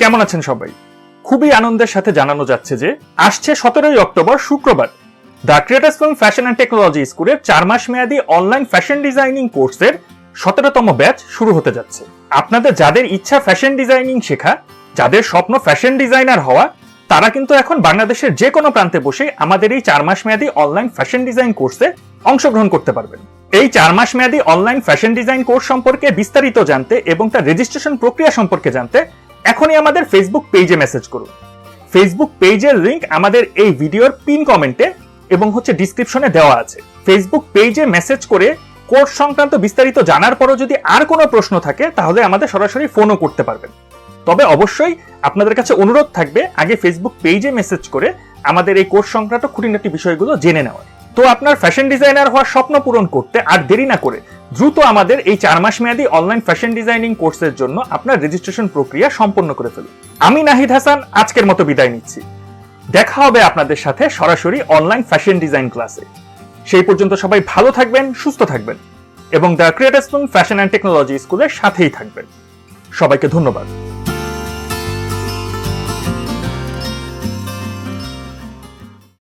কেমন আছেন সবাই? খুবই আনন্দের সাথে জানানো যাচ্ছে যে, আসছে সতেরোই অক্টোবর শুক্রবার। The creators film fashion and technology স্কুলের চার মাস মেয়াদী অনলাইন ফ্যাশন ডিজাইনিং কোর্সের সতেরোতম ব্যাচ শুরু হতে যাচ্ছে। আপনাদের যাদের ইচ্ছা ফ্যাশন ডিজাইনিং শেখা, যাদের স্বপ্ন ফ্যাশন ডিজাইনার হওয়া, তারা কিন্তু এখন বাংলাদেশের যে কোনো প্রান্তে বসে আমাদের এই চার মাস মেয়াদী অনলাইন ফ্যাশন ডিজাইন কোর্সে অংশগ্রহণ করতে পারবেন। এই চার মাস মেয়াদী অনলাইন ফ্যাশন ডিজাইন কোর্স সম্পর্কে বিস্তারিত জানতে এবং তার রেজিস্ট্রেশন প্রক্রিয়া সম্পর্কে জানতে এখনই আমাদের ফেসবুক পেজে মেসেজ করুন। ফেসবুক পেজের লিংক আমাদের এই ভিডিওর পিন কমেন্টে এবং হচ্ছে ডিসক্রিপশনে দেওয়া আছে। ফেসবুক পেজে মেসেজ করে কোর্স সংক্রান্ত বিস্তারিত জানার পরও যদি আর কোনো প্রশ্ন থাকে, তাহলে আমাদের সরাসরি ফোনও করতে পারবেন। তবে অবশ্যই আপনাদের কাছে অনুরোধ থাকবে, আগে ফেসবুক পেজে মেসেজ করে আমাদের এই কোর্স সংক্রান্ত খুঁটিনাটি বিষয়গুলো জেনে নেওয়ার। তো আপনার ফ্যাশন ডিজাইনার হওয়ার স্বপ্ন পূরণ করতে আর দেরি না করে দ্রুত আমাদের এই চার মাস মেয়াদী অনলাইন ফ্যাশন ডিজাইনিং কোর্সের জন্য আপনার রেজিস্ট্রেশন প্রক্রিয়া সম্পন্ন করে ফেলুন। আমি নাহিদ হাসান, আজকের মতো বিদায় নিচ্ছি। দেখা হবে আপনাদের সাথে সরাসরি অনলাইন ফ্যাশন ডিজাইন ক্লাসে সেই পর্যন্ত সবাই ভালো থাকবেন, সুস্থ থাকবেন এবং the creators fashion and technology স্কুলের সাথেই থাকবেন। সবাইকে ধন্যবাদ।